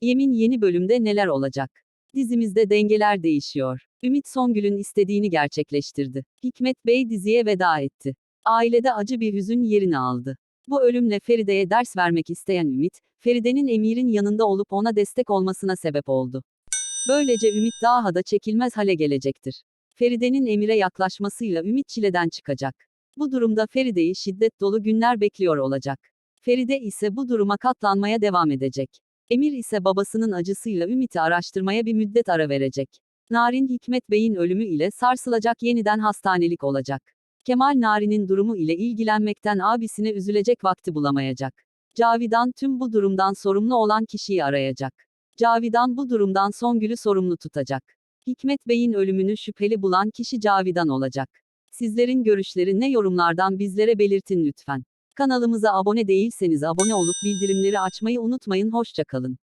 Yemin yeni bölümde neler olacak? Dizimizde dengeler değişiyor. Ümit Songül'ün istediğini gerçekleştirdi. Hikmet Bey diziye veda etti. Ailede acı bir hüzün yerini aldı. Bu ölümle Feride'ye ders vermek isteyen Ümit, Feride'nin Emir'in yanında olup ona destek olmasına sebep oldu. Böylece Ümit daha da çekilmez hale gelecektir. Feride'nin Emir'e yaklaşmasıyla Ümit çileden çıkacak. Bu durumda Feride'yi şiddet dolu günler bekliyor olacak. Feride ise bu duruma katlanmaya devam edecek. Emir ise babasının acısıyla Ümit'i araştırmaya bir müddet ara verecek. Narin Hikmet Bey'in ölümü ile sarsılacak yeniden hastanelik olacak. Kemal Narin'in durumu ile ilgilenmekten abisine üzülecek vakti bulamayacak. Cavidan tüm bu durumdan sorumlu olan kişiyi arayacak. Cavidan bu durumdan Songül'ü sorumlu tutacak. Hikmet Bey'in ölümünü şüpheli bulan kişi Cavidan olacak. Sizlerin görüşleri ne yorumlardan bizlere belirtin lütfen. Kanalımıza abone değilseniz abone olup bildirimleri açmayı unutmayın. Hoşçakalın.